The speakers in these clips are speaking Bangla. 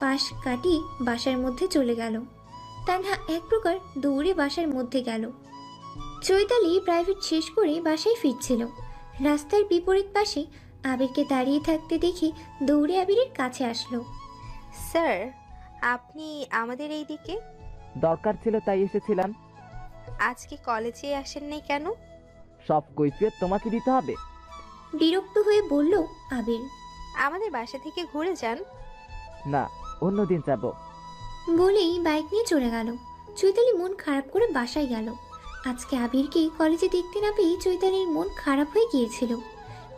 পাশ কাটিয়ে বাসার মধ্যে চলে গেল। তানহা এক প্রকার দৌড়ে বাসার মধ্যে গেল। চৈতালি প্রাইভেট শেষ করে বাসায় ফিরছিল। রাস্তার বিপরীত পাশে আবিরকে দাঁড়িয়ে থাকতে দেখে দৌড়ে আবিরের কাছে আসলো। স্যার আপনি আমাদের এই দিকে? দরকার ছিল তাই এসেছিলাম। আজকে কলেজে আসেন নাই কেন? সব কৈফিয়ত তোমাকে দিতে হবে। বিরক্ত হয়ে বলল আবির। আমাদের বাসা থেকে ঘুরে যান। না অন্যদিন যাব। বলেই বাইক নিয়ে চলে গেল। চৈতালি মন খারাপ করে বাসায় গেল। আজকে আবিরকে কলেজে দেখতে না পেয়ে চৈতালির মন খারাপ হয়ে গিয়েছিল।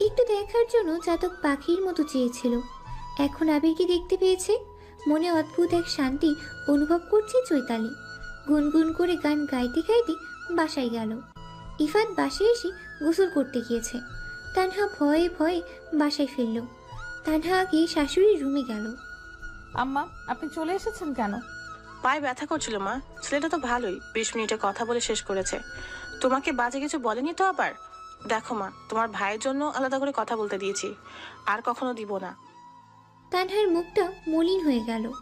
একটু দেখার জন্য জাতক পাখির মতো চেয়েছিল। এখন আবিরকে দেখতে পেয়েছে। মনে অদ্ভুত এক শান্তি অনুভব করছে চৈতালি। গুনগুন করে গান গাইতে গাইতে বাসায় গেল। ইফাত বাসায় এসে গোসল করতে গিয়েছে। তানহা ভয়ে ভয়ে বাসায় ফিরল। তানহা আগে শাশুড়ির রুমে গেল। আম্মা আপনি চলে এসেছেন কেন? পায়ে ব্যথা করছিল মা। ছেলেটা তো ভালোই। বিশ মিনিটে কথা বলে শেষ করেছে। তোমাকে বাজে কিছু বলেনি তো আবার? দেখো মা তোমার ভাইয়ের জন্য আলাদা করে কথা বলতে দিয়েছি। আর কখনো দিব না। তানহার মুখটা মলিন হয়ে গেল।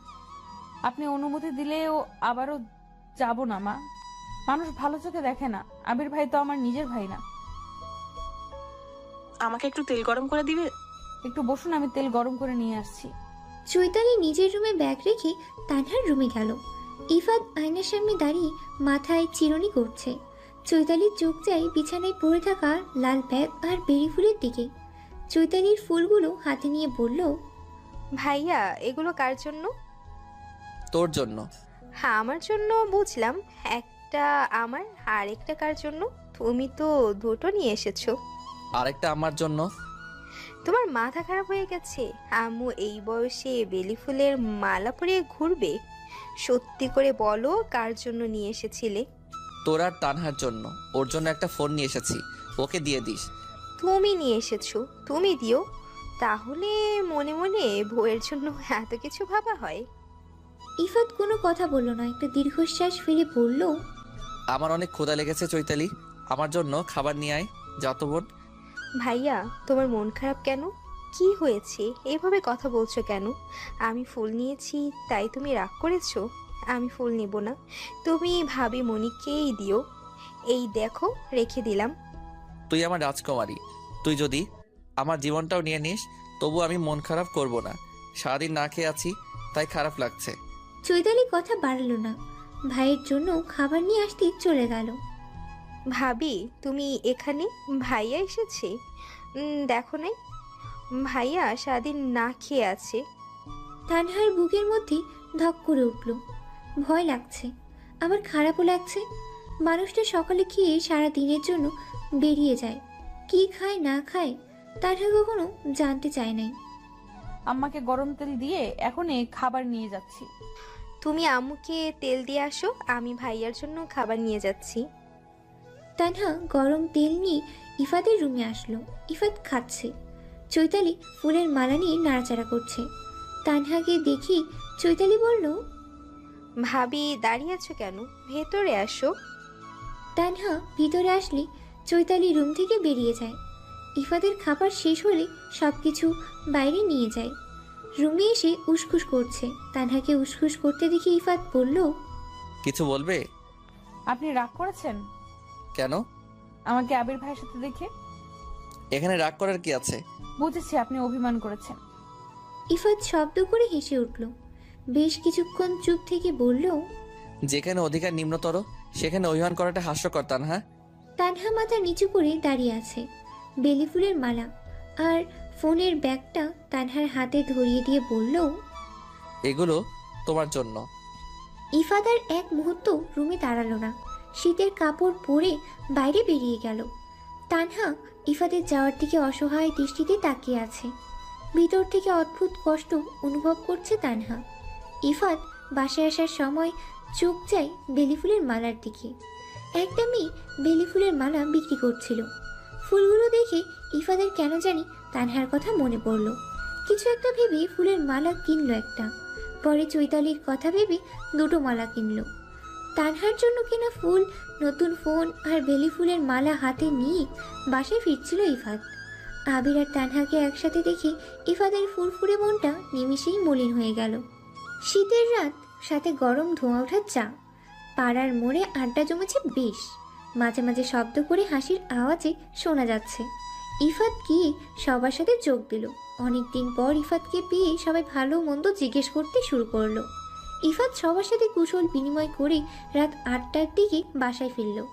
আপনি অনুমতি দিলেও আবারও যাব না মা। মানুষ ভালো চোখে দেখে না। আবির ভাই তো আমার নিজের ভাই না। আমাকে একটু তেল গরম করে দিবে? একটু বসুন আমি তেল গরম করে নিয়ে আসছি। চৈতালি নিজের রুমে ব্যাগ রেখে তানহার রুমে গেল। ইফাত আয়নার সামনে দাঁড়িয়ে মাথায় চিরনি করছে। চৈতালির চোখ যায় বিছানায় পড়ে থাকা লাল ব্যাগ আর বেরি ফুলের দিকে। চৈতালির ফুলগুলো হাতে নিয়ে বলল ভাইয়া এগুলো কার জন্য? তোর জন্য। হ্যাঁ আমার জন্য বুঝলাম। একটা আমার আর একটা কার জন্য? তুমি তো দুটো নিয়ে এসেছ। আরেকটা আমার জন্য? তোমার মাথা খারাপ হয়ে গেছে? আম্মু এই বয়সে বেলি ফুলের মালা পরিয়ে ঘুরবে? সত্যি করে বলো কার জন্য নিয়ে এসেছিলে? তোর আর তানহার জন্য। ওর জন্য একটা ফোন নিয়ে এসেছি। ওকে দিয়ে দিস। তুমি নিয়ে এসেছ? তুমি দিও। তাহলে মনে মনে বউয়ের জন্য এত কিছু ভাবা হয়। ইফাত কোনো কথা বলল না। একটা দীর্ঘশ্বাস ফেলে বলল আমার অনেক ক্ষুধা লেগেছে চৈতালি। আমার জন্য খাবার নিয়ে আয় যত বোন। ভাইয়া তোমার মন খারাপ কেন? কি হয়েছে? এভাবে কথা বলছো কেন? আমি ফুল নিয়েছি তাই তুমি রাগ করেছ? আমি ফুল নেব না। তুমি ভাবি মনিকেই দিও। এই দেখো রেখে দিলাম। তুই আমার রাজকুমারী। তুই যদি আমার জীবনটাও নিয়ে নিস তবু আমি মন খারাপ করব না। সারাদিন না খেয়ে আছি তাই খারাপ লাগছে। চৈতালি কথা বাড়ল না। ভাইয়ের জন্য খাবার নিয়ে আসতে চলে গেল। ভাবি তুমি এখানে? ভাইয়া এসেছে? দেখো নাই। ভাইয়া সারাদিন না খেয়ে আছে। তানহার বুকের মধ্যে ধক করে উঠল। ভয় লাগছে। আবার খারাপও লাগছে। মানুষটা সকালে খেয়ে সারা দিনের জন্য বেরিয়ে যায়। কি খায় না খায় তানহা কখনো জানতে চায় নাই। আম্মাকে গরম তেল দিয়ে এখনই খাবার নিয়ে যাচ্ছি। তুমি আম্মুকে তেল দিয়ে আসো আমি ভাইয়ার জন্য খাবার নিয়ে যাচ্ছি। তানহা গরম তেল নিয়ে ইফাতের রুমে আসলো। ইফাত খাচ্ছে। চৈতালি ফুলের মালা নিয়ে নাড়াচাড়া করছে। তানহাকে দেখি চৈতালি বলল ভাবি দাঁড়িয়ে আছো কেন? ভেতরে আসো। তানহা ভিতরে আসলে চৈতালি রুম থেকে বেরিয়ে যায়। ইফাদের খাবার শেষ হলে সব কিছু বাইরে নিয়ে যায়। রুমে এসে উসখুস করছে। তানহাকে উসখুস করতে দেখে ইফাত বলল কিছু বলবে? আপনি রাগ করেছেন? কেন? আমাকে আবির ভাইয়ের সাথে দেখে। এখানে রাগ করার কি আছে? বুঝেছি আপনি অভিমান করেছেন। ইফাত শব্দ করে হেসে উঠল। বেশ কিছুক্ষণ চুপ থেকে বলল যেখানে অধিকার নিম্নতর সেখানে অভিমান করাটা হাস্যকর তানহা। তানহা মাথা নিচু করে দাঁড়িয়ে আছে বেলি ফুলের মালা আর ফোনের ব্যাগটা তানহার হাতে ধরিয়ে দিয়ে বলল এগুলো তোমার জন্য। ইফাত আর এক মুহূর্ত রুমে দাঁড়াল না। শীতের কাপড় পরে বাইরে বেরিয়ে গেল। তানহা ইফাতের যাওয়ার দিকে অসহায় দৃষ্টিতে তাকিয়ে আছে। ভিতর থেকে অদ্ভুত কষ্ট অনুভব করছে তানহা। ইফাত বাসায় আসার সময় চোখ যায় বেলি ফুলের মালার দিকে। একটা মেয়ে বেলি ফুলের মালা বিক্রি করছিল। ফুলগুলো দেখে ইফাদের কেন জানি তানহার কথা মনে পড়ল। কিছু একটা ভেবে ফুলের মালা কিনলো একটা। পরে চৈতালির কথা ভেবে দুটো মালা কিনলো। তানহার জন্য কেনা ফুল, নতুন ফোন আর বেলি ফুলের মালা হাতে নিয়ে বাসায় ফিরছিল ইফাত। আবির আর তানহাকে একসাথে দেখে ইফাদের ফুরফুরে মনটা নিমিষেই মলিন হয়ে গেল। শীতের রাত, সাথে গরম ধোঁয়া ওঠার চা। পাড়ার মোড়ে আড্ডা জমেছে বেশ। মাঝে মাঝে শব্দ করে হাসির আওয়াজে শোনা যাচ্ছে। ইফাত গিয়ে সবার সাথে যোগ দিল। অনেকদিন পর ইফাতকে পেয়ে সবাই ভালো মন্দ জিজ্ঞেস করতে শুরু করল। ইফাত সবার সাথে কুশল বিনিময় করে রাত আটটার দিকে বাসায় ফিরল।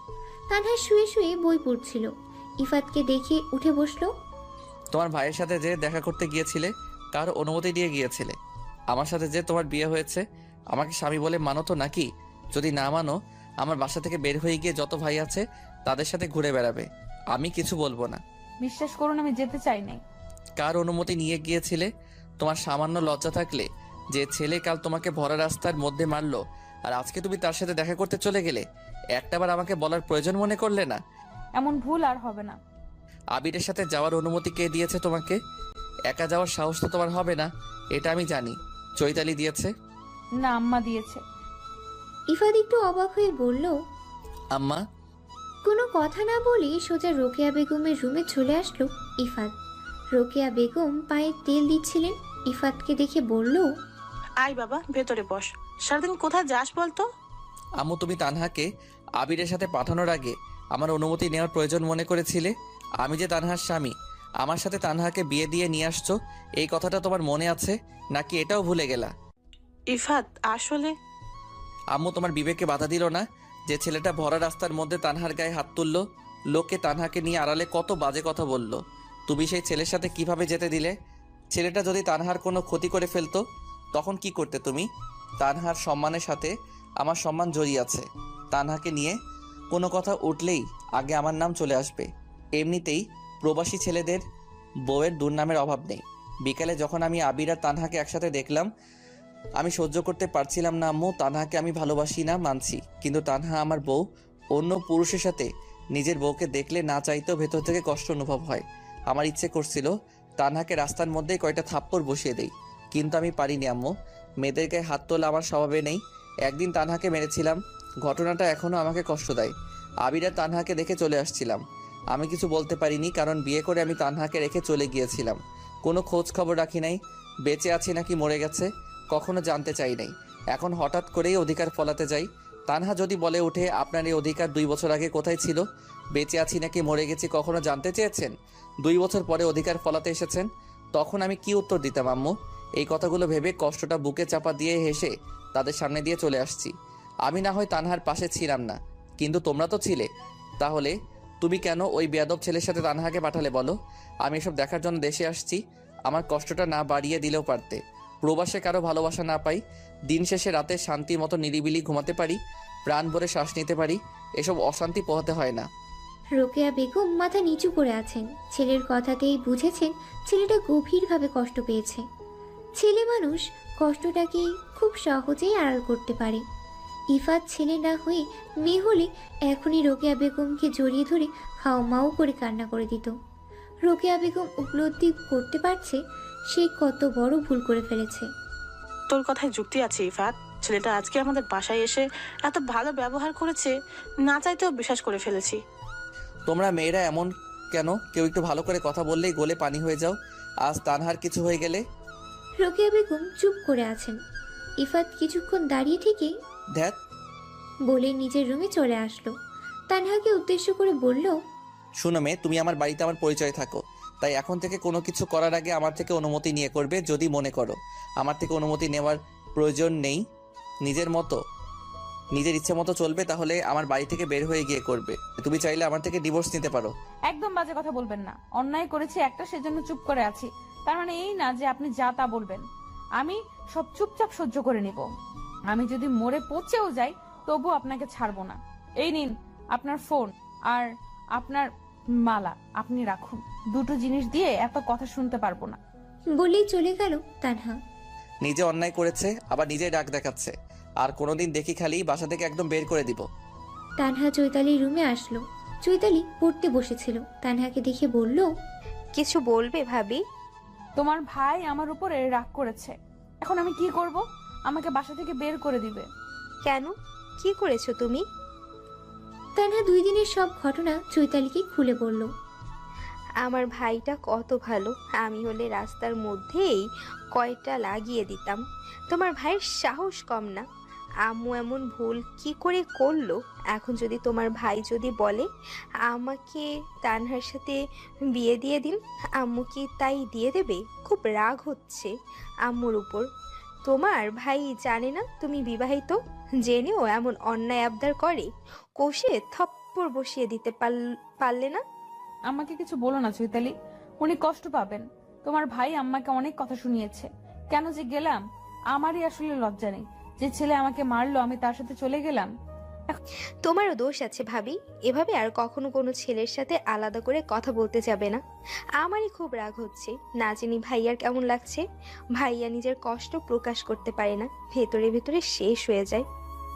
তানহা শুয়ে শুয়ে বই পড়ছিল। ইফাতকে দেখে উঠে বসল তোমার ভাইয়ের সাথে যে দেখা করতে গিয়েছিলে কার অনুমতি দিয়ে গিয়েছিলে। আমার সাথে যে তোমার বিয়ে হয়েছে আমাকে স্বামী বলে মানো তো নাকি? যদি না মানো আমার বাসা থেকে বের হয়ে গিয়ে যত ভাই আছে তাদের সাথে ঘুরে বেড়াবে। আমি কিছু বলব না। বিশ্বাস করুন আমি যেতে চাই নাই। কার অনুমতি নিয়ে গিয়েছিলে? তোমার সামান্য লজ্জা থাকলে যে ছেলে কাল তোমাকে ভরা রাস্তার মধ্যে মারলো আর আজকে তুমি তার সাথে দেখা করতে চলে গেলে একটাবার আমাকে বলার প্রয়োজন মনে করলে না? এমন ভুল আর হবে না। আবিরের সাথে যাওয়ার অনুমতি কে দিয়েছে তোমাকে? একা যাওয়ার সাহস তো তোমার হবে না এটা আমি জানি। চৈতালি দিয়েছে? না আম্মা দিয়েছে। ইফাত একটু অবাক হয়ে বলল আম্মা? কোনো কথা না বলে সোজা রোকেয়া বেগমের রুমে চলে আসলো ইফাত রোকেয়া বেগম পায়ে তেল দিচ্ছিলেন ইফাতকে দেখে বলল আয় বাবা ভেতরে বস। সারাদিন কোথায় যাস বলতো? আম্মু তুমি তানহাকে আবিরের সাথে পাঠানোর আগে আমার অনুমতি নেওয়ার প্রয়োজন মনে করেছিলে। আমি যে তানহার স্বামী আমার সাথে তানহাকে বিয়ে দিয়ে নিয়ে আসছো এই কথাটা তোমার মনে আছে? নাকি এটাও ভুলে গেলা? ইফাত আসলে? আম্মু তোমার বিবেকে বাধা দিল না যে ছেলেটা ভরা রাস্তার মধ্যে তানহার গায়ে হাত তুললো? লোকে তানহাকে নিয়ে আড়ালে কত বাজে কথা বলল? তুমি সেই ছেলের সাথে কীভাবে যেতে দিলে? ছেলেটা যদি তানহার কোনো ক্ষতি করে ফেলতো তখন কি করতে তুমি? তানহার সম্মানের সাথে আমার সম্মান জড়িয়ে আছে। তানহাকে নিয়ে কোনো কথা উঠলেই আগে আমার নাম চলে আসবে। এমনিতেই প্রবাসী ছেলেদের বউয়ের দুর্নামের অভাব নেই। বিকালে যখন আমি আবির আর তানহাকে একসাথে দেখলাম, আমি সহ্য করতে পারছিলাম না, আম্মু, তানহাকে আমি ভালোবাসি না, মানছি। কিন্তু তানহা আমার বউ, অন্য পুরুষের সাথে নিজের বউকে দেখলে না চাইতেও ভেতর থেকে কষ্ট অনুভব হয়। আমার ইচ্ছে করছিল তানহাকে রাস্তার মধ্যেই কয়টা থাপ্পড় বসিয়ে দেই। কিন্তু আমি পারিনি, আম্মু। মেয়েদের গায়ে হাত তোলা আমার স্বভাবে নেই। একদিন তানহাকে মেরেছিলাম। ঘটনাটা এখনও আমাকে কষ্ট দেয়। আবিরা তানহাকে দেখে চলে আসছিলাম। আমি কিছু বলতে পারিনি, কারণ বিয়ে করে আমি তানহাকে রেখে চলে গিয়েছিলাম। কোনো খোঁজ খবর রাখি নাই। বেঁচে আছি নাকি মরে গেছে, কখনো জানতে চাই নাই। এখন হঠাৎ করেই অধিকার ফলাতে যাই। তানহা যদি বলে ওঠে, আপনার এই অধিকার দুই বছর আগে কোথায় ছিল? বেঁচে আছি নাকি মরে গেছি কখনো জানতে চেয়েছেন? দুই বছর পরে অধিকার ফলাতে এসেছেন? তখন আমি কি উত্তর দিতাম, আম্মু? এই কথাগুলো ভেবে কষ্টটা বুকে চাপা দিয়ে হেসে তাদের সামনে দিয়ে চলে আসছি। আমি না হয় তানহার পাশে ছিলাম না, কিন্তু তোমরা তো ছিলে। তাহলে তুমি কেন ওই বেয়াদব ছেলের সাথে তানহাকে পাঠালে বলো? আমি এসব দেখার জন্য দেশে আসছি। আমার কষ্টটা না বাড়িয়ে দিলেও পারতে। প্রবাসে কারও ভালোবাসা না পাই। দিন শেষে রাতে শান্তি মতো নিরিবিলি ঘুমাতে পারি। প্রাণ ভরে শ্বাস নিতে পারি। এসব অশান্তি পোহাতে হয় না। রোকেয়া বেগম মাথা নিচু করে আছেন। ছেলের কথাতেই বুঝেছেন ছেলেটা গভীরভাবে কষ্ট পেয়েছে। ছেলে মানুষ কষ্টটাকে খুব সহজেই আড়াল করতে পারে। ইফাত ছেলে না হয়ে মেয়ে হলে এখনই রোকেয়া বেগমকে জড়িয়ে ধরে হাওমাও করে কান্না করে দিত। রোকেয়া বেগম উপলব্ধি করতে পারছে সে কত বড় ভুল করে ফেলেছে। তোর কথায় যুক্তি আছে ইফাত। ছেলেটা আজকে আমাদের বাসায় এসে এত ভালো ব্যবহার করেছে না চাইতেও বিশ্বাস করে ফেলেছি। তোমরা মেয়েরা এমন কেন? কেউ একটু ভালো করে কথা বললেই গোলে পানি হয়ে যাও। আজ তানহার কিছু হয়ে গেলে রোকেয়া বেগম চুপ করে আছেন। ইফাত কিছুক্ষণ দাঁড়িয়ে থেকে দেখ। বলে নিজের রুমে চলে আসলো। তানহাকে উদ্দেশ্য করে বলল শোনো মেয়ে তুমি আমার বাড়িতে আমার পরিচয় থাকো। তাই এখন থেকে কোনো কিছু করার আগে আমার থেকে অনুমতি নিয়ে করবে যদি মনে করো। আমার থেকে অনুমতি নেওয়ার প্রয়োজন নেই। নিজের মতো নিজের ইচ্ছে মতো চলবে তাহলে আমার বাড়ি থেকে বের হয়ে গিয়ে করবে। তুমি চাইলে আমার থেকে ডিভোর্স নিতে পারো। একদম বাজে কথা বলবেন না। অন্যায় করেছি একটা সেজন্য চুপ করে আছি। তার মানে এই না যে আপনি যা তা বলবেন। আমি সব চুপচাপ সহ্য করে নিব। আমি যদি মরে পচেও যাই তবু আপনাকে ছাড়বো না। এই নিন আপনার ফোন আর আপনার মালা। আপনি রাখুন। দুটো জিনিস দিয়ে এত কথা শুনতে পারব না। বলেই চলে গেল তানহা। নিজে অন্যায় করেছে আবার নিজে ডাক দেখাচ্ছে। আর কোনোদিন দেখি খালি বাসা থেকে একদম বের করে দিব। তানহা চৈতালি রুমে আসলো। চৈতালি পড়তে বসেছিল। তানহাকে দেখে বলল কিছু বলবে ভাবি? তোমার ভাই আমার উপরে রাগ করেছে। এখন আমি কি করব? আমাকে বাসা থেকে বের করে দিবে। কেন? কি করেছ তুমি? তানহা দুই দিনের সব ঘটনা চৈতালিকে খুলে বলল। আমার ভাইটা কত ভালো। আমি হলে রাস্তার মধ্যেই কয়টা লাগিয়ে দিতাম। তোমার ভাইয়ের সাহস কম না। আম্মু এমন ভুল কি করে করল? এখন যদি তোমার ভাই যদি বলে, আমাকে তানহার সাথে বিয়ে দিয়ে দিন, আম্মু কি তাই দিয়ে দেবে? খুব রাগ হচ্ছে আম্মুর উপর। তোমার ভাই জানে না তুমি বিবাহিত, জেনেও এমন অন্যায় আবদার করে। কষে থপ্পড় বসিয়ে দিতে পারল- না? আমাকে কিছু বলো না চৈতালি, উনি কষ্ট পাবেন। তোমার ভাই আম্মাকে অনেক কথা শুনিয়েছে। কেন যে গেলাম, আমারই আসলে লজ্জা নেই। যে ছেলে আমাকে মারলো আমি তার সাথে চলে গেলাম। তোমারও দোষ আছে ভাবি। এভাবে আর কখনো কোনো ছেলের সাথে আলাদা করে কথা বলতে যাবে না। আমারই খুব রাগ হচ্ছে। না জানি ভাইয়ার কেমন লাগছে। ভাইয়া নিজের কষ্ট প্রকাশ করতে পারে না। ভেতরে ভেতরে শেষ হয়ে যায়।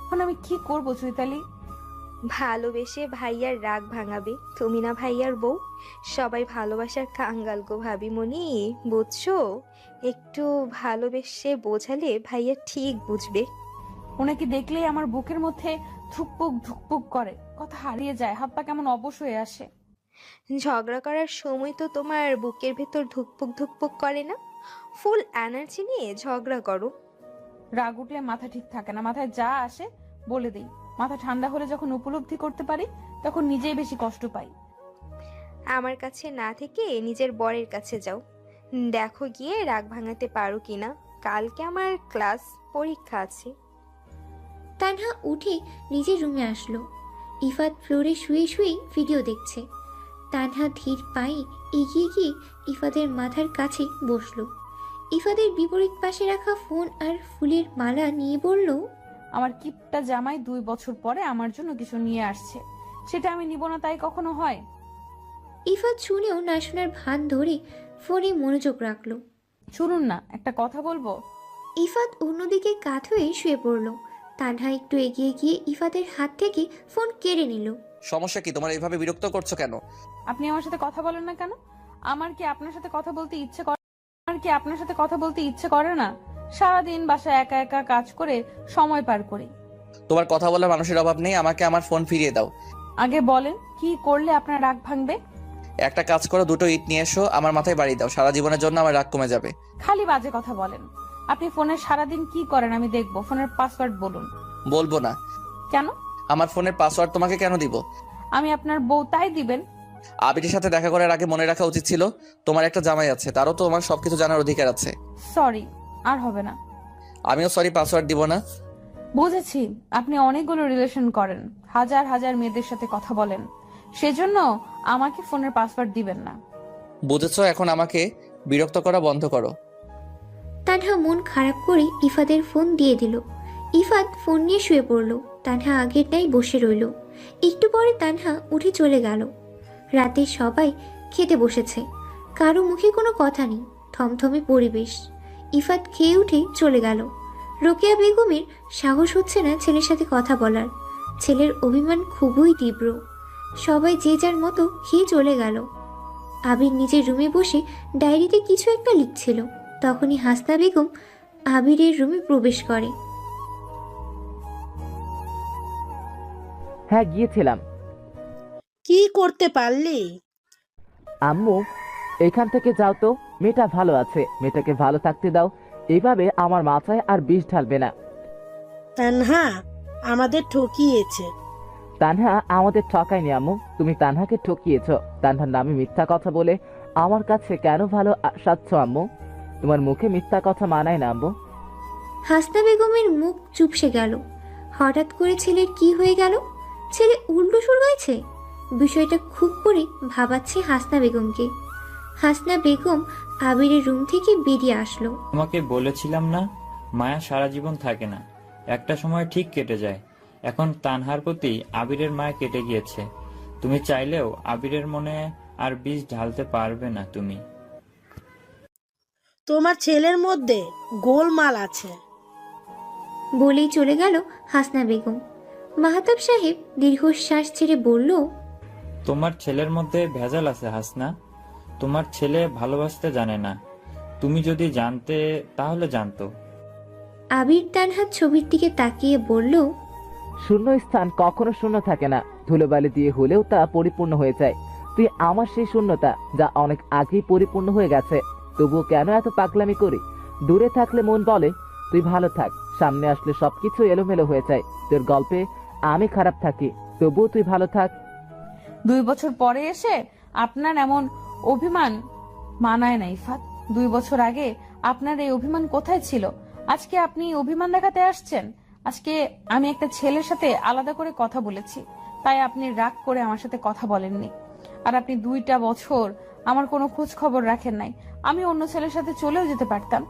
এখন আমি কি করব চৈতালি? ভালোবেসে ভাইয়ার রাগ ভাঙাবে। তুমি না ভাইয়ার বউ? সবাই ভালোবাসার কাঙ্গাল গো ভাবি মনি বুঝছ? একটু ভালোবেসে বোঝালে ভাইয়া ঠিক বুঝবে। ওনাকে দেখলেই আমার বুকের মধ্যে ধুকপুক ধুকপুক করে। কথা হারিয়ে যায় হাত পা কেমন অবশ হয়ে আসে। ঝগড়া করার সময় তো তোমার বুকের ভেতর ধুকপুক ধুকপুক করে না? ফুল এনার্জি নিয়ে ঝগড়া করো। রাগ উঠলে মাথা ঠিক থাকে না মাথায় যা আসে বলে দেই। মাথা ঠান্ডা হলে যখন উপলব্ধি করতে পারি তখন নিজেই বেশি কষ্ট পাই। আমার কাছে না থেকে নিজের বরের কাছে যাও। দেখো গিয়ে রাগ ভাঙাতে পারো কিনা। কালকে আমার ক্লাস পরীক্ষা আছে। তানহা উঠে নিজের রুমে আসলো। ইফাত ফ্লোরে শুয়ে শুয়ে ভিডিও দেখছে। তানহা ধীর পায়ে এগিয়ে গিয়ে ইফাদের মাথার কাছে বসল। ইফাদের বিপরীত পাশে রাখা ফোন আর ফুলের মালা নিয়ে বলল আমার কিপটা জামাই দুই বছর পরে আমার জন্য কিছু নিয়ে আসছে। সেটা আমি নিব না তাই কখনো হয়? ইফাত শুনেও না শোনার ভান ধরে ফোনে মনোযোগ রাখল। শুনুন না একটা কথা বলব? ইফাত অন্যদিকে কাত হয়ে শুয়ে পড়ল। তানহা একটু এগিয়ে গিয়ে ইফাতের হাত থেকে ফোন কেড়ে নিল। সমস্যা কি তোমার এইভাবে বিরক্ত করছ কেন? আপনি আমার সাথে কথা বলেন না কেন? আমার কি আপনার সাথে কথা বলতে ইচ্ছে করে আমার কি আপনার সাথে কথা বলতে ইচ্ছে করে না? সারাদিন বাসায় একা একা কাজ করে সময় পার করি। তোমার কথা বলার মানুষের অভাব নেই আমাকে আমার ফোন ফিরিয়ে দাও। আগে বলেন কি করলে আপনার রাগ ভাঙবে? একটা কাজ করো দুটো ইট নিয়ে এসো আমার মাথায় বাড়ি দাও সারা জীবনের জন্য আমার রাগ কমে যাবে। খালি বাজে কথা বলেন। আপনি ফোনে সারাদিন কি করেন আমি দেখব ফোনের পাসওয়ার্ড বলুন। বলব না। কেন? আমার ফোনের পাসওয়ার্ড তোমাকে কেন দিব? আমি আপনার বউ তাই দিবেন। আবিরের সাথে দেখা করার আগে মনে রাখা উচিত ছিল তোমার একটা জামাই আছে তারও তো আমার সবকিছু জানার অধিকার আছে। সরি আর হবে না। আমিও সরি পাসওয়ার্ড দিব না। বুঝেছি আপনি অনেকগুলো রিলেশন করেন হাজার হাজার মেয়েদের সাথে কথা বলেন। সেজন্য আমাকে ফোনের পাসওয়ার্ড দিবেন না। বুঝেছ এখন আমাকে বিরক্ত করা বন্ধ করো। তানহা মন খারাপ করে ইফাদের ফোন দিয়ে দিল। ইফাত ফোন নিয়ে শুয়ে পড়ল। তানহা আগের নাই বসে রইল। একটু পরে তানহা উঠে চলে গেল। রাতে সবাই খেতে বসেছে। কারও মুখে কোনো কথা নেই। থমথমে পরিবেশ। ইফাত খেয়ে উঠে চলে গেল। রোকেয়া বেগমের সাহস হচ্ছে না ছেলের সাথে কথা বলার। ছেলের অভিমান খুবই তীব্র। সবাই যে যার মতো খেয়ে চলে গেল। আবির নিজের রুমে বসে ডায়েরিতে কিছু একটা লিখছিল। তখনই হাসনা বেগম আবিরের রুমে প্রবেশ করে। হ্যাঁ গিয়েছিলাম। কি করতে পারলি? আম্মু এখান থেকে যাও তো। মেয়েটা ভালো আছে মেয়েটাকে ভালো থাকতে দাও। এইভাবে আমার মাথায় আর বিষ ঢালবে না। তানহা আমাদের ঠকিয়েছে। তানহা আমাদের ঠকায়নি আম্মু। তুমি তানহাকে ঠকিয়েছ। তানহার নামে মিথ্যা কথা বলে আমার কাছে কেন ভালো সাচ্ছ আম্মু? তোমার মুখে মিথ্যা কথা মানায় না আম্মু। হাসনা বেগমের মুখ চুপসে গেল। হঠাৎ করে ছেলের কি হয়ে গেল? ছেলে উল্টো সুর হয়েছে বিষয়টা খুব করে ভাবাচ্ছে হাসনা বেগমকে। হাসনা বেগম আবিরের রুম থেকে বেরিয়ে আসলো। তোমাকে বলেছিলাম না মায়া সারা জীবন থাকে না। একটা সময় ঠিক কেটে যায়। এখন তানহার প্রতি আবিরের মায়া কেটে গিয়েছে। তুমি চাইলেও আবিরের মনে আর বীজ ঢালতে পারবে না তুমি। তোমার ছেলের মধ্যে গোলমাল আছে। বলেই চলে গেল হাসনা বেগম। মাহাতাব সাহেব দীর্ঘশ্বাস ছেড়ে বলল তোমার ছেলের মধ্যে ভেজাল আছে হাসনা। তোমার ছেলে ভালোবাসতে জানে না। তুমি যদি জানতে তাহলে জানতো। আবির তানহাত ছবির দিকে তাকিয়ে বলল শূন্য স্থান কখনো শূন্য থাকে না। ধুলোবালি দিয়ে হলেও তা পরিপূর্ণ হয়ে যায়। তুই আমার সেই শূন্যতা যা অনেক আগেই পরিপূর্ণ হয়ে গেছে। তবুও কেন এত পাগলামি করি? দূরে থাকলে মন বলে তুই ভালো থাক সামনে আসলে সবকিছু এলোমেলো হয়ে যায়। তোর গল্পে আমি খারাপ থাকি তবুও তুই ভালো থাক। দুই বছর পরে এসে আপনার এমন অভিমান মানায় না, ইফাত। দুই বছর আগে আপনার এই অভিমান কোথায় ছিল? আজকে আপনি অভিমান দেখাতে আসছেন? আজকে আমি একটা ছেলের সাথে আলাদা করে কথা বলেছি। তাই আপনি রাগ করে আমার সাথে কথা বলেননি। আর আপনি দুইটা বছর আমার কোনো খোঁজ খবর রাখেন নাই। আমি অন্য ছেলের সাথে চলেও যেতে পারতাম।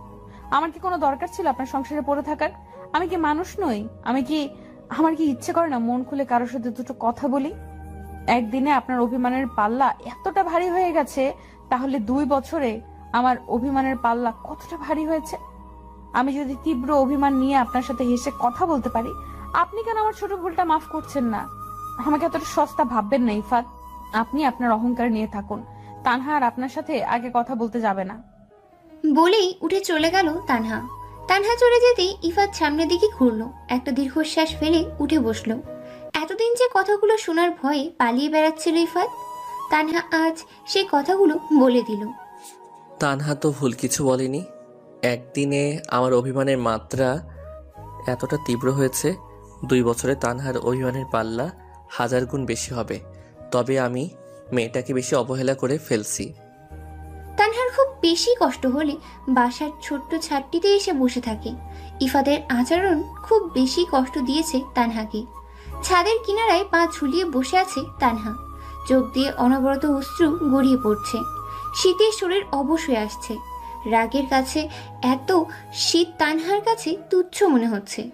আমার কি কোনো দরকার ছিল আপনার সংসারে পড়ে থাকার? আমি কি মানুষ নই? আমি কি আমার কি ইচ্ছে করে না মন খুলে কারোর সাথে দুটো কথা বলি? একদিনে আপনার অভিমানের পাল্লা এতটা ভারী হয়ে গেছে, তাহলে দুই বছরে আমার অভিমানের পাল্লা কতটা ভারী হয়েছে? আমি যদি তীব্র অভিমান নিয়ে আপনার সাথে হেসে কথা বলতে পারি, আপনি কেন আমার ছোট ভুলটা মাফ করছেন না? আমাকে এতটা সস্তা ভাববেন না ইফাত আপনি আপনার অহংকার নিয়ে থাকুন। তানহা আর আপনার সাথে আগে কথা বলতে যাবে না। বলেই উঠে চলে গেল তানহা। তানহা চলে যেতেই ইফাত সামনের দিকে ঘুরলো। একটা দীর্ঘশ্বাস ফেলে উঠে বসল। এতদিন যে কথাগুলো শোনার ভয়ে পালিয়ে বেড়াচ্ছিল ইফাত তানহা আজ সেই কথাগুলো বলে দিল। তানহা তো ভুল কিছু বলেনি। একদিনে আমার অভিমানের মাত্রা এতটা তীব্র হয়েছে দুই বছরে তানহার অভিমানের পাল্লা হাজার গুণ বেশি হবে। তবে আমি মেয়েটাকে বেশি অবহেলা করে ফেলছি। তানহার খুব বেশি কষ্ট হলে বাসার ছোট্ট ছাদটিতে এসে বসে থাকে। ইফাদের আচরণ খুব বেশি কষ্ট দিয়েছে তানহাকে। ছাদের কিনারায় পা ঝুলিয়ে বসে আছে তানহা। চোখ দিয়ে অনবরত অশ্রু গড়িয়ে পড়ছে। শীতের শরীর অবশ হয়ে আসছে। রাগের কাছে এত শীত তানহার কাছে তুচ্ছ মনে হচ্ছে।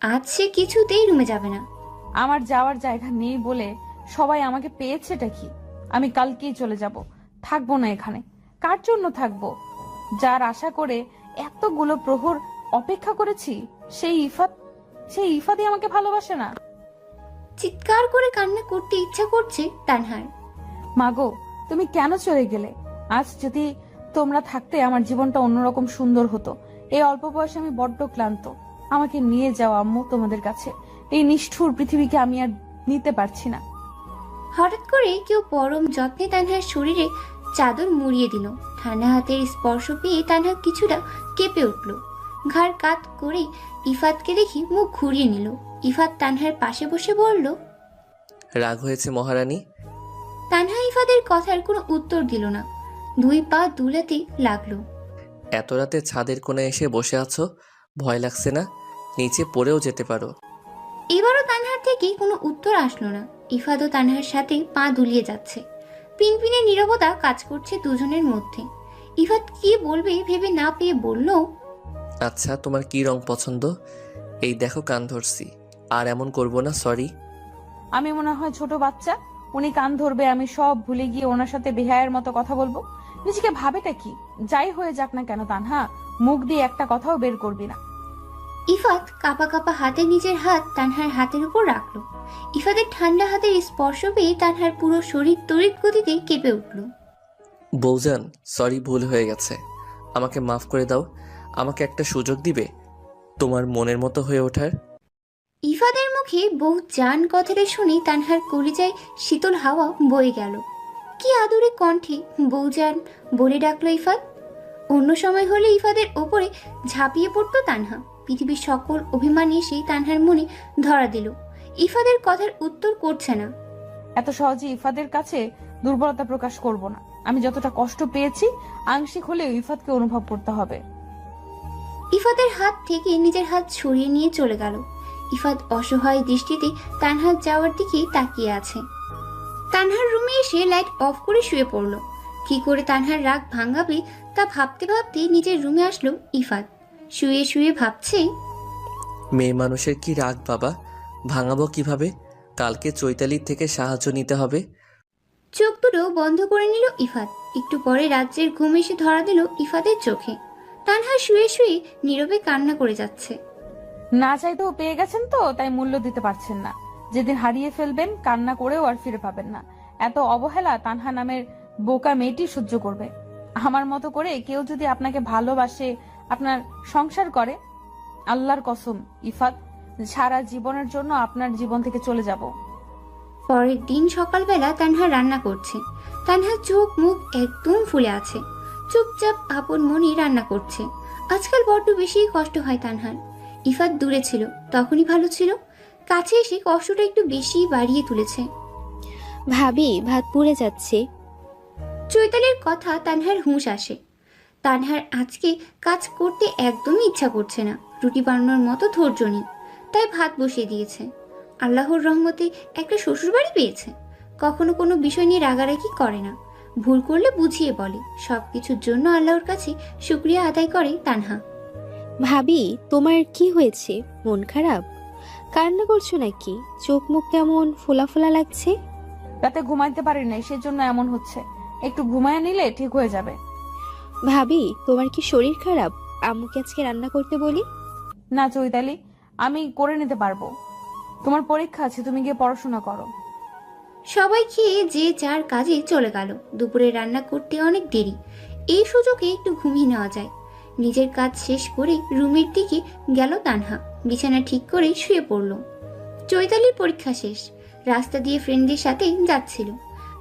আজ সে কিছুতেই রুমে যাবে না। আমার যাওয়ার জায়গা নেই বলে সবাই আমাকে পেয়েছেটা কি? আমি কালকেই চলে যাব। থাকব না এখানে। কার জন্য থাকব? যার আশা করে এতগুলো প্রহর অপেক্ষা করেছি, সেই ইফাত সেই ইফাতই আমাকে ভালোবাসে না। চিৎকার করে কান্না করতে ইচ্ছা করছে তানহার। মাগো তুমি কেন চলে গেলে? আজ যদি তোমরা থাকতে আমার জীবনটা অন্যরকম সুন্দর হতো। এই অল্প বয়সে আমি বড্ড ক্লান্ত। আমাকে নিয়ে যাও আম্মু তোমাদের কাছে। এই নিষ্ঠুর পৃথিবীকে আমি আর নিতে পারছি না। হঠাৎ করে কেউ পরম যত্নে তানহার শরীরে চাদর মুড়িয়ে দিল। ঠান্ডা হাতের স্পর্শ পেয়ে তানহা কিছুটা কেঁপে উঠল। ঘাড় কাত করে ইফাতকে দেখি মুখ ঘুরিয়ে নিল। ইফাত তানহার পাশে বসে বলল রাগ হয়েছে মহারানী? তানহা ইফাদের কথার কোনো উত্তর দিল না। দুই পা দুলাতে লাগল। এত রাতে ছাদের কোণে এসে বসে আছো? ভয় লাগছে না? নিচে পড়েও যেতে পারো। এবারও তানহার থেকে কোনো উত্তর আসলো না। ইফাদও তানহার সাথে পা দুলিয়ে যাচ্ছে। পিনপিনে নীরবতা কাজ করছে দুজনের মধ্যে। ইফাত কি বলবে ভেবে না পেয়ে বলল আচ্ছা তোমার কি রং পছন্দ? এই দেখো কান ধরছি। আর এমন করব না সরি আমি মনে হয় ছোট বাচ্চা। উনি কান ধরবে আমি সব ভুলে গিয়ে ওনার সাথে বেহায়ের মতো কথা বলব। নিজেকে ভাবেটা কি? যাই হয়ে যাক না কেন তানহা? মুখ দিয়ে একটা কথাও বের করবি না। ইফাত কাপা কাপা হাতে নিজের হাত তানহার হাতের উপর রাখল। ইফাতের ঠান্ডা হাতের স্পর্শ পেয়ে তানহার পুরো শরীর তড়িৎ গতিতে কেঁপে উঠল। বৌজান সরি ভুল হয়ে গেছে। আমাকে মাফ করে দাও। আমাকে একটা সুযোগ দিবে? তোমার মনের মতো হয়ে ওঠার? ইফাদের মুখে বহু জান কথাটা শুনে তানহার কলিজায় শীতল হাওয়া বয়ে গেল। কি আদরে কণ্ঠে বউজান বলে ডাকলো ইফাত অন্য সময় হলে ইফাদের ওপরে ঝাঁপিয়ে পড়তো তানহা। পৃথিবীর সকল অভিমান এসে তানহার মনে ধরা দিল। ইফাদের কথার উত্তর করছে না। এত সহজে ইফাদের কাছে দুর্বলতা প্রকাশ করব না। আমি যতটা কষ্ট পেয়েছি আংশিক হলেও ইফাতকে অনুভব করতে হবে। ইফাদের হাত থেকে নিজের হাত সরিয়ে নিয়ে চলে গেল। ইফাত অসহায় দৃষ্টিতে তানহার যাওয়ার দিকে তাকিয়ে আছে। তানহার রুমে এসে লাইট অফ করে শুয়ে পড়ল। কি করে তানহার রাগ ভাঙাবে তা ভাবতে ভাবতে নিজের রুমে আসলো ইফাত। শুয়ে শুয়ে ভাবছে মেয়ে মানুষের কি রাগ বাবা? ভাঙাবো কীভাবে? কালকে চৈতালির থেকে সাহায্য নিতে হবে। চোখ দুটো বন্ধ করে নিল ইফাত। একটু পরে রাজ্যের ঘুম এসে ধরা দিল ইফাতের চোখে। তানহা শুয়ে শুয়ে নীরবে কান্না করে যাচ্ছে। না চাইতেও পেয়ে গেছেন তো তাই মূল্য দিতে পারছেন না। যেদিন হারিয়ে ফেলবেন কান্না করেও আর ফিরে পাবেন না। এত অবহেলা তানহা নামের বোকা মেয়েটি সহ্য করবে। আমার মতো করে কেউ যদি আপনাকে ভালোবাসে আপনার সংসার করে আল্লাহর কসম ইফাত সারা জীবনের জন্য আপনার জীবন থেকে চলে যাব। পরের দিন সকালবেলা তানহা রান্না করছে। তানহা চোখ মুখ একদম ফুলে আছে। চুপচাপ আপন মনে রান্না করছে। আজকাল বড্ড বেশি কষ্ট হয় তানহার। ইফাত দূরে ছিল তখনই ভালো ছিল। কাছে এসে কষ্টটা একটু বেশি বাড়িয়ে তুলেছে। ভাবি ভাত পুড়ে যাচ্ছে। চৈতালির কথা তানহার হুঁশ আসে। তানহার আজকে কাজ করতে একদমই ইচ্ছা করছে না। রুটি বানানোর মতো ধৈর্য নেই। তাই ভাত বসিয়ে দিয়েছে। আল্লাহর রহমতে একটা শ্বশুর বাড়ি পেয়েছে। কখনো কোনো বিষয় নিয়ে রাগারাগি করে না। ভুল করলে বুঝিয়ে বলে। সব কিছুর জন্য আল্লাহর কাছে শুক্রিয়া আদায় করে তানহা। ভাবি তোমার কি হয়েছে? মন খারাপ? কান্না করছ নাকি? চোখ মুখ কেমন? ফোলা ফোলা লাগছে? রাতে ঘুমাইতে পারি নাই সেজন্য এমন হচ্ছে। একটু ঘুমায় নিলে ঠিক হয়ে যাবে। ভাবি তোমার কি শরীর খারাপ? আম্মুকে আজকে রান্না করতে বলি? না চৈতালি আমি করে নিতে পারব। তোমার পরীক্ষা আছে তুমি গিয়ে পড়াশোনা করো। সবাই খেয়ে যে যার কাজে চলে গেল। দুপুরে রান্না করতে অনেক দেরি। এই সুযোগে একটু ঘুমিয়ে নেওয়া যায়। নিজের কাজ শেষ করে রুমের দিকে গেল তানহা। বিছানা ঠিক করে শুয়ে পড়ল। চৈতালির পরীক্ষা শেষ। রাস্তা দিয়ে ফ্রেন্ডদের সাথে যাচ্ছিল।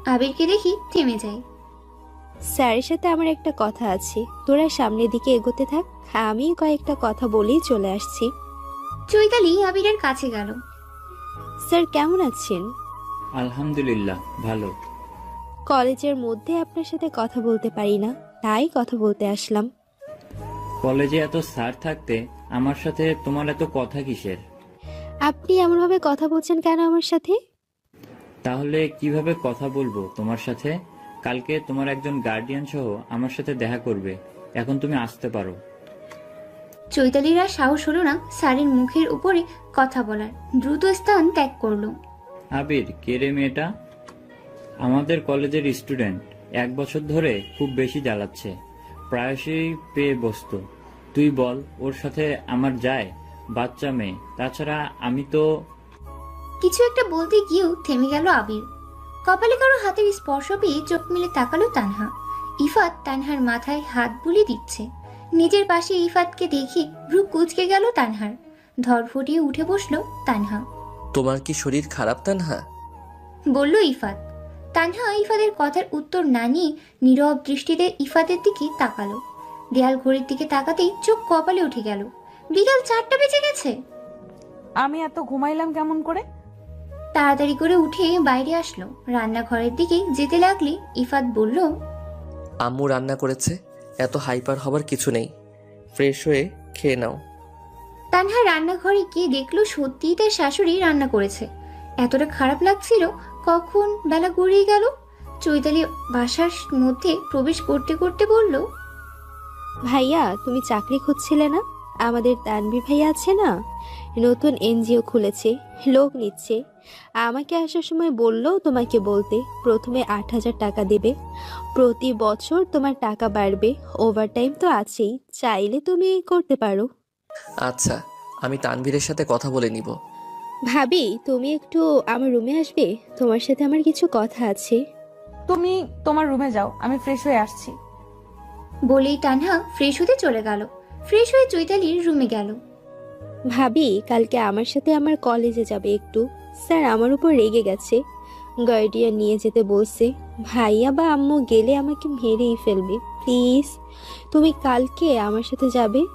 আবিরকে দেখি থেমে যায়। স্যারের সাথে আমার একটা কথা আছে। তোরা সামনের দিকে এগোতে থাক। আমি কয়েকটা কথা বলেই চলে আসছি। চৈতালি আবিরের কাছে গেল। স্যার কেমন আছেন? আলহামদুলিল্লাহ ভালো। কলেজের মধ্যে আপনার সাথে কথা বলতে পারি না তাই কথা বলতে আসলাম। কলেজে এত স্যার থাকতে আমার সাথে তোমার এত কথা কিসের? আপনি এমনভাবে কথা বলছেন কেন আমার সাথে? তাহলে কীভাবে কথা বলব তোমার সাথে? কালকে তোমার একজন গার্ডিয়ান সহ আমার সাথে দেখা করবে এখন তুমি আসতে পারো। চৈতালির সাহস হলো না স্যারের মুখের উপরে কথা বলার। দ্রুত স্থান ত্যাগ করল। আবির কে রে মেয়েটা? আমাদের কলেজের স্টুডেন্ট, এক বছর ধরে খুব বেশি জ্বালাচ্ছে। প্রায়শই পেয়ে বসতো। তুই বল, ওর সাথে আমার যায়, বাচ্চা মেয়ে। তাছাড়া আমি তো কিছু একটা বলতে গিয়েও থেমে গেল আবির। কপালে কারও হাতের স্পর্শ পেয়ে চোখ মিলে তাকালো তানহা। ইফাত তানহার মাথায় হাত বুলিয়ে দিচ্ছে। নিজের পাশে ইফাতকে দেখে ভ্রু কুচকে গেল তানহার। ধর ফুটিয়ে উঠে বসল তানহা। তোমার কি শরীর খারাপ তানহা? বলল ইফাত। তানহা ইফাদের কথার উত্তর না নিয়ে নীরব দৃষ্টিতে ইফাতের দিকে তাকালো। দেয়াল ঘড়ির দিকে তাকাতেই চোখ কপালে উঠে গেল। বিকাল চারটা বেজে গেছে। আমি এত ঘুমাইলাম কেমন করে? তাড়াতাড়ি করে উঠে বাইরে আসলো। রান্নাঘরের দিকে যেতে লাগলে ইফাত বলল আম্মু রান্না করেছে এত হাইপার হবার কিছু নেই। ফ্রেশ হয়ে খেয়ে নাও। তানহা রান্নাঘরে গিয়ে দেখল সত্যিই তার শাশুড়ি রান্না করেছে। এতটা খারাপ লাগছিল, কখন বেলা গড়িয়ে গেল? চৈতালি বাসার মধ্যে প্রবেশ করতে করতে বলল, ভাইয়া, তুমি চাকরি খুঁজছিলে না? আমাদের তানভীর ভাইয়া আছে না? নতুন এনজিও খুলেছে, লোক নিচ্ছে। আমাকে আসার সময় বলল তোমাকে বলতে, প্রথমে আট হাজার টাকা দেবে। প্রতি বছর তোমার টাকা বাড়বে ওভারটাইম তো আছেই, চাইলে তুমি করতে পারো। আচ্ছা আমি তানভীরের সাথে কথা বলে নিব। ভাবি তুমি একটু আমার রুমে আসবে? তোমার সাথে আমার কিছু কথা আছে। তুমি তোমার রুমে যাও আমি ফ্রেশ হয়ে আসছি। বলেই তানহা ফ্রেশ হতে চলে গেল। ফ্রেশ হয়ে চৈতালির রুমে গেল। ভাবি কালকে আমার সাথে আমার কলেজে যাবে একটু। স্যার আমার উপর রেগে গেছে। গার্ডিয়ান নিয়ে যেতে বলছে। ভাইয়া বা আম্মু গেলে আমাকে মেরেই ফেলবে। প্লিজ তুমি কালকে আমার সাথে যাবে?